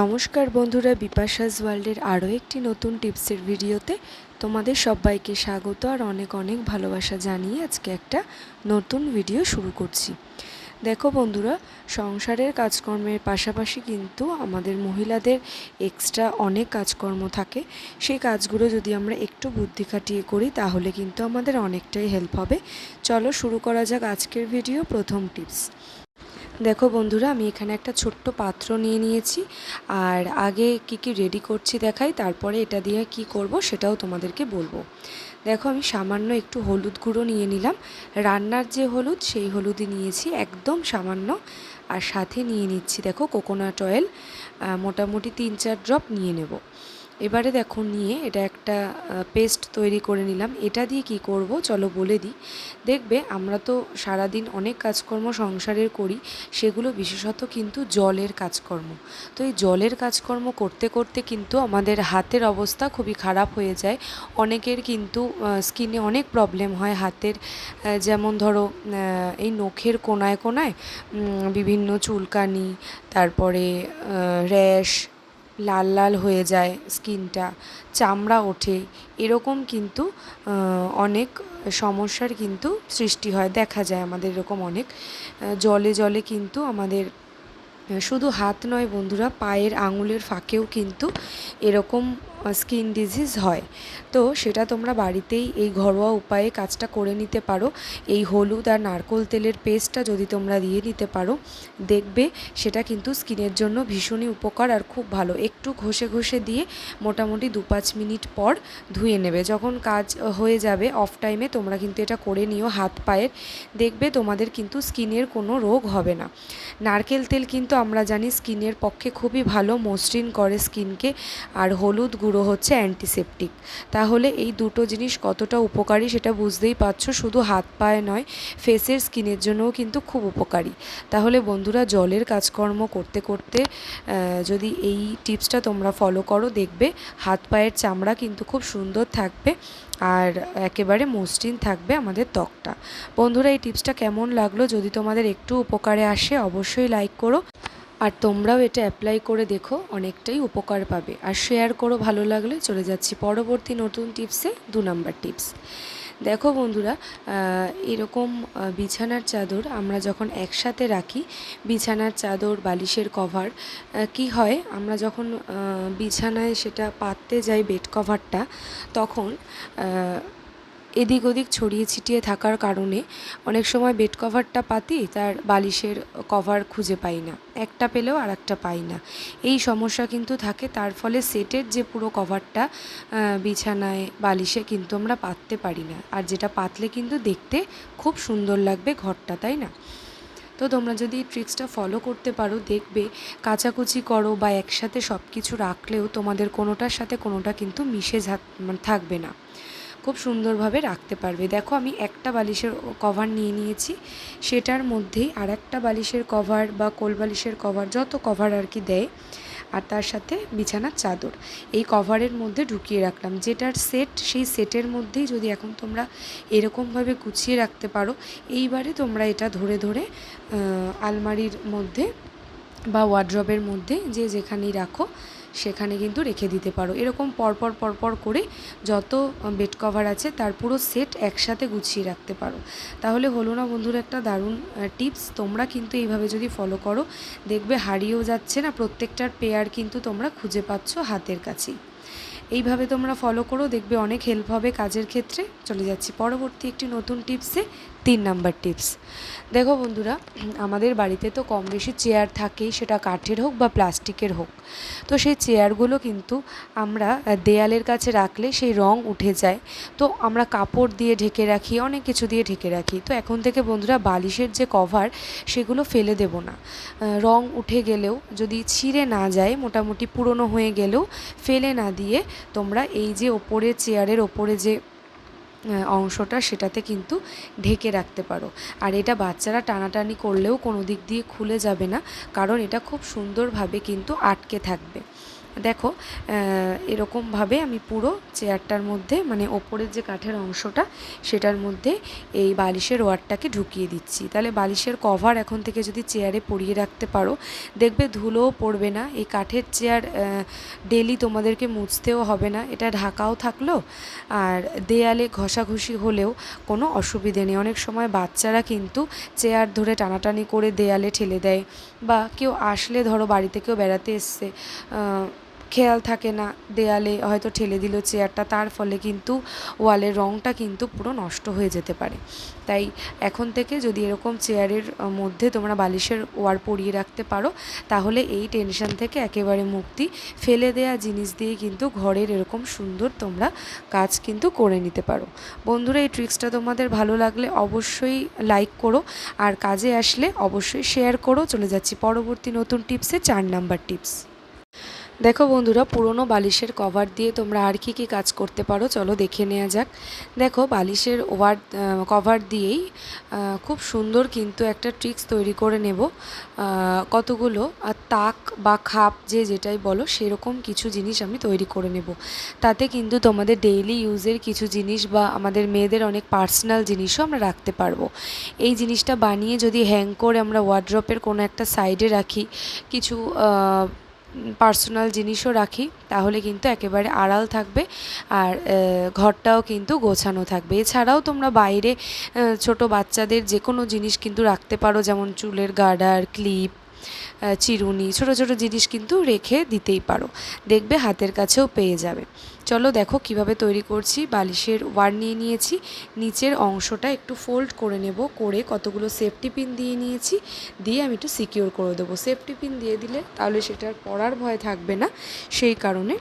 নমস্কার বন্ধুরা, বিপাশাস ওয়ার্ল্ডের আরও একটি নতুন টিপসের ভিডিওতে তোমাদের সবাইকে স্বাগত আর অনেক অনেক ভালোবাসা জানিয়ে আজকে একটা নতুন ভিডিও শুরু করছি। দেখো বন্ধুরা, সংসারের কাজকর্মের পাশাপাশি কিন্তু আমাদের মহিলাদের এক্সট্রা অনেক কাজকর্ম থাকে। সেই কাজগুলো যদি আমরা একটু বুদ্ধি খাটিয়ে করি, তাহলে কিন্তু আমাদের অনেকটাই হেল্প হবে। চলো শুরু করা যাক আজকের ভিডিও প্রথম টিপস। দেখো বন্ধুরা, আমি এখানে একটা ছোট্ট পাত্র নিয়ে নিয়েছি। আর আগে কি কি রেডি করছি দেখাই, তারপরে এটা দিয়ে কি করব সেটাও তোমাদেরকে বলব। দেখো, আমি সামান্য একটু হলুদ গুঁড়ো নিয়ে নিলাম। রান্নার যে হলুদ, সেই হলুদই নিয়েছি, একদম সামান্য। আর সাথে নিয়ে নিচ্ছি, দেখো কোকোনাট অয়েল মোটামুটি তিন চার ড্রপ নিয়ে নেব। এবারে দেখো নিয়ে এটা একটা পেস্ট তৈরি করে নিলাম। এটা দিয়ে কি করব? চলো বলে দিই। দেখবে আমরা তো সারাদিন অনেক কাজকর্ম সংসারের করি, সেগুলো বিশেষত কিন্তু জলের কাজকর্ম। তো এই জলের কাজকর্ম করতে করতে কিন্তু আমাদের হাতের অবস্থা খুবই খারাপ হয়ে যায়। অনেকের কিন্তু স্কিনে অনেক প্রবলেম হয় হাতের যেমন ধরো এই নখের কোনায় কোনায় বিভিন্ন চুলকানি, তারপরে র্যাশ লাল লাল হয়ে যায় স্কিনটা, চামড়া ওঠে, এরকম কিন্তু অনেক সমস্যার কিন্তু সৃষ্টি হয়, দেখা যায় আমাদের এরকম অনেক। জলে জলে কিন্তু আমাদের শুধু হাত নয় বন্ধুরা, পায়ের আঙুলের ফাঁকেও কিন্তু এরকম স্কিন ডিজিজ হয়। তো সেটা তোমরা বাড়িতেই এই ঘরোয়া উপায়ে কাজটা করে নিতে পারো। এই হলুদ আর নারকোল তেলের পেস্টটা যদি তোমরা দিয়ে নিতে পারো, দেখবে সেটা কিন্তু স্কিনের জন্য ভীষণই উপকার আর খুব ভালো। একটু ঘষে ঘষে দিয়ে মোটামুটি দু পাঁচ মিনিট পর ধুয়ে নেবে। যখন কাজ হয়ে যাবে অফ টাইমে তোমরা কিন্তু এটা করে নিও হাত, পায়ের। দেখবে তোমাদের কিন্তু স্কিনের কোনো রোগ হবে না। নারকেল তেল কিন্তু আমরা জানি স্কিনের পক্ষে খুবই ভালো, মসৃণ করে স্কিনকে। আর হলুদ গুঁড়ো হচ্ছে অ্যান্টিসেপটিক তাহলে এই দুটো জিনিস কতটা উপকারী সেটা বুঝতেই পারছ? শুধু হাত পায়ে নয় ফেসের স্কিনের জন্যও কিন্তু খুব উপকারী। তাহলে বন্ধুরা, জলের কাজকর্ম করতে করতে যদি এই টিপসটা তোমরা ফলো করো, দেখবে হাত পায়ের চামড়া কিন্তু খুব সুন্দর থাকবে। আর একেবারে মসৃণ থাকবে আমাদের ত্বকটা। বন্ধুরা, এই টিপসটা কেমন লাগল? যদি তোমাদের একটু উপকারে আসে, অবশ্যই লাইক করো। আর তোমরাও এটা অ্যাপ্লাই করে দেখো, অনেকটাই উপকার পাবে। আর শেয়ার করো ভালো লাগলে। চলে যাচ্ছি পরবর্তী নতুন টিপসে দু নাম্বার টিপস দেখো বন্ধুরা এরকম বিছানার চাদর আমরা যখন একসাথে রাখি, বিছানার চাদর, বালিশের কভার কি হয়, আমরা যখন বিছানায় সেটা পাততে যাই বেড কভারটা, তখন এদিক ওদিক ছড়িয়ে ছিটিয়ে থাকার কারণে অনেক সময় বেড কভারটা পাতি তার বালিশের কভার খুঁজে পাই না। একটা পেলেও আর একটা পাই না। এই সমস্যা কিন্তু থাকে, তার ফলে সেটের যে পুরো কভারটা বিছানায়, বালিশে কিন্তু আমরা পাততে পারি না। আর যেটা পাতলে কিন্তু দেখতে খুব সুন্দর লাগবে ঘরটা, তাই না? তো তোমরা যদি এই ট্রিক্সটা ফলো করতে পারো, দেখবে কাচাকুচি করো বা একসাথে সব কিছু রাখলেও তোমাদের কোনোটার সাথে কোনোটা কিন্তু মিশে মানে থাকবে না। খুব সুন্দরভাবে রাখতে পারবে। দেখো আমি একটা বালিশের কভার নিয়ে নিয়েছি। সেটার মধ্যেই আর একটা বালিশের কভার বা কোল বালিশের কভার যত কভার আর কি দেয়, আর তার সাথে বিছানার চাদর। এই কভারের মধ্যে ঢুকিয়ে রাখলাম। যেটার সেট সেই সেটের মধ্যেই যদি এখন তোমরা এরকমভাবে গুছিয়ে রাখতে পারো, এইবারে তোমরা এটা ধরে ধরে আলমারির মধ্যে বা ওয়ার্ড্রবের মধ্যে যে যেখানেই রাখো, সেখানে কিন্তু রেখে দিতে পারো। এরকম পরপর পরপর করে যত বেড কভার আছে, তার পুরো সেট একসাথে গুছিয়ে রাখতে পারো। তাহলে হলো না বন্ধুরা একটা দারুণ টিপস তোমরা কিন্তু এইভাবে যদি ফলো করো, দেখবে হারিয়েও যাচ্ছে না, প্রত্যেকটার পেয়ার কিন্তু তোমরা খুঁজে পাচ্ছ হাতের কাছেই। এইভাবে তোমরা ফলো করো, দেখবে অনেক হেল্প হবে কাজের ক্ষেত্রে। চলে যাচ্ছি পরবর্তী একটি নতুন টিপসে তিন নাম্বার টিপস দেখো বন্ধুরা, আমাদের বাড়িতে তো কম বেশি চেয়ার থাকেই, সেটা কাঠের হোক বা প্লাস্টিকের হোক। তো সেই চেয়ারগুলো কিন্তু আমরা দেয়ালের কাছে রাখলে সেই রং উঠে যায়। তো আমরা কাপড় দিয়ে ঢেকে রাখি, অনেক কিছু দিয়ে ঢেকে রাখি। তো এখন থেকে বন্ধুরা, বালিশের যে কভার সেগুলো ফেলে দেব না। রং উঠে গেলেও, যদি ছিঁড়ে না যায়, মোটামুটি পুরনো হয়ে গেলেও, ফেলে না দিয়ে তোমরা এই যে ওপরে চেয়ারের ওপরে যে অংশটা সেটাতে কিন্তু ঢেকে রাখতে পারো। আর এটা বাচ্চারা টানাটানি করলেও কোনো দিক দিয়ে খুলে যাবে না, কারণ এটা খুব সুন্দরভাবে কিন্তু আটকে থাকবে। দেখো এরকমভাবে আমি পুরো চেয়ারটার মধ্যে মানে ওপরের যে কাঠের অংশটা, সেটার মধ্যে এই বালিশের ওয়ারটাকে ঢুকিয়ে দিচ্ছি। তাহলে বালিশের কভার এখন থেকে যদি চেয়ারে পরিয়ে রাখতে পারো, দেখবে ধুলোও পড়বে না। এই কাঠের চেয়ার ডেলি তোমাদেরকে মুছতেও হবে না। এটা ঢাকাও থাকল, আর দেয়ালে ঘষাঘষি হলেও কোনো অসুবিধে নেই। অনেক সময় বাচ্চারা কিন্তু চেয়ার ধরে টানাটানি করে দেয়ালে ঠেলে দেয়, বা কেউ আসলে ধরো বাড়িতে কেউ বেড়াতে এসছে খেয়াল থাকে না। দেয়ালে হয়তো ঠেলে দিল চেয়ারটা, তার ফলে কিন্তু ওয়ালের রঙটা কিন্তু পুরো নষ্ট হয়ে যেতে পারে। তাই এখন থেকে যদি এরকম চেয়ারের মধ্যে তোমরা বালিশের ওয়ার পরিয়ে রাখতে পারো, তাহলে এই টেনশন থেকে একেবারে মুক্তি। ফেলে দেয়া জিনিস দিয়ে কিন্তু ঘরের এরকম সুন্দর তোমরা কাজ কিন্তু করে নিতে পারো। বন্ধুরা, এই ট্রিক্সটা তোমাদের ভালো লাগলে অবশ্যই লাইক করো আর কাজে আসলে অবশ্যই শেয়ার করো। চলে যাচ্ছি পরবর্তী নতুন টিপসে চার নাম্বার টিপস। দেখো বন্ধুরা, পুরনো বালিশের কভার দিয়ে তোমরা আর কি কি কাজ করতে পারো? চলো দেখে নেওয়া যাক। দেখো, বালিশের ওয়ার কভার দিয়েই খুব সুন্দর কিন্তু একটা ট্রিক্স তৈরি করে নেব। কতগুলো? তাক বা খাপ যে যেটাই বলো, সেরকম কিছু জিনিস আমি তৈরি করে নেব। তাতে কিন্তু তোমাদের ডেইলি ইউজের কিছু জিনিস বা আমাদের মেয়েদের অনেক পার্সোনাল জিনিসও আমরা রাখতে পারব। এই জিনিসটা বানিয়ে যদি হ্যাং করে আমরা ওয়ার্ড্রপের কোনো একটা সাইডে রাখি, কিছু পার্সোনাল জিনিসও রাখি, তাহলে কিন্তু একেবারে আড়াল থাকবে আর ঘরটাও কিন্তু গোছানো থাকবে। এছাড়াও তোমরা বাইরে ছোট বাচ্চাদের যে কোনো জিনিস কিন্তু রাখতে পারো, যেমন চুলের গার্ডার, ক্লিপ চিরুনি, ছোট ছোট জিনিস কিন্তু রেখে দিতেই পারো। দেখবে হাতের কাছেও পেয়ে যাবে। চলো দেখো কীভাবে তৈরি করছি। বালিশের ওয়ার নিয়ে নিয়েছি। নিচের অংশটা একটু ফোল্ড করে নেব। করে কতগুলো সেফটি পিন দিয়ে নিয়েছি। দিয়ে আমি একটু সিকিওর করে দেবো। সেফটি পিন দিয়ে দিলে তাহলে সেটার পড়ার ভয় থাকবে না। সেই কারণে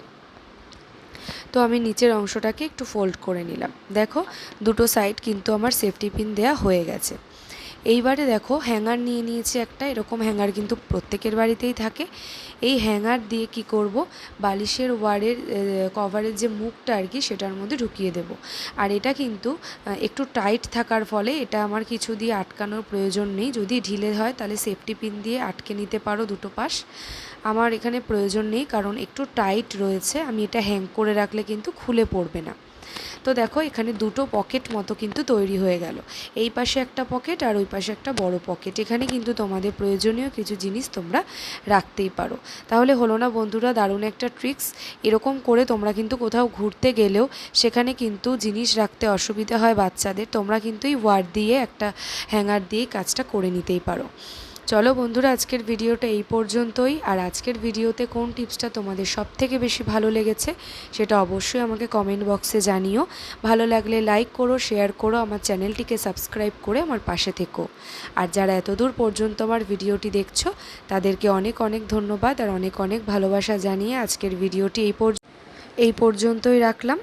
তো আমি নিচের অংশটাকে একটু ফোল্ড করে নিলাম। দেখো দুটো সাইড কিন্তু আমার সেফটি পিন দেয়া হয়ে গেছে। এইবারে দেখো হ্যাঙ্গার নিয়ে নিয়েছি একটা, এরকম হ্যাঙ্গার কিন্তু প্রত্যেকের বাড়িতেই থাকে। এই হ্যাঙ্গার দিয়ে কি করব? বালিশের ওয়ারের কভারের যে মুখটা আর কি, সেটার মধ্যে ঢুকিয়ে দেব। আর এটা কিন্তু একটু টাইট থাকার ফলে এটা আমার কিছু দিয়ে আটকানোর প্রয়োজন নেই। যদি ঢিলে হয় তাহলে সেফটি পিন দিয়ে আটকে নিতে পারো দুটো পাশ। আমার এখানে প্রয়োজন নেই, কারণ একটু টাইট রয়েছে। আমি এটা হ্যাং করে রাখলে কিন্তু খুলে পড়বে না। তো দেখো, এখানে দুটো পকেট মতো কিন্তু তৈরি হয়ে গেল। এই পাশে একটা পকেট আর ওই পাশে একটা বড় পকেট এখানে কিন্তু তোমাদের প্রয়োজনীয় কিছু জিনিস তোমরা রাখতেই পারো। তাহলে হলো না বন্ধুরা, দারুণ একটা ট্রিক্স এরকম করে তোমরা কিন্তু কোথাও ঘুরতে গেলেও সেখানে কিন্তু জিনিস রাখতে অসুবিধা হয় বাচ্চাদের। তোমরা কিন্তু এই ওয়ার দিয়ে একটা হ্যাঙ্গার দিয়ে কাজটা করে নিতেই পারো। চলো বন্ধুরা, আজকের ভিডিওটা এই পর্যন্তই। আর আজকের ভিডিওতে কোন টিপসটা তোমাদের সব থেকে বেশি ভালো লেগেছে সেটা অবশ্যই আমাকে কমেন্ট বক্সে জানিও। ভালো লাগলে লাইক করো শেয়ার করো, আমার চ্যানেলটিকে সাবস্ক্রাইব করে আমার পাশে থেকো। আর যারা এতদূর পর্যন্ত আমার ভিডিওটি দেখছ, তাদেরকে অনেক অনেক ধন্যবাদ আর অনেক অনেক ভালোবাসা জানিয়ে আজকের ভিডিওটি এই পর্য এই পর্যন্তই রাখলাম।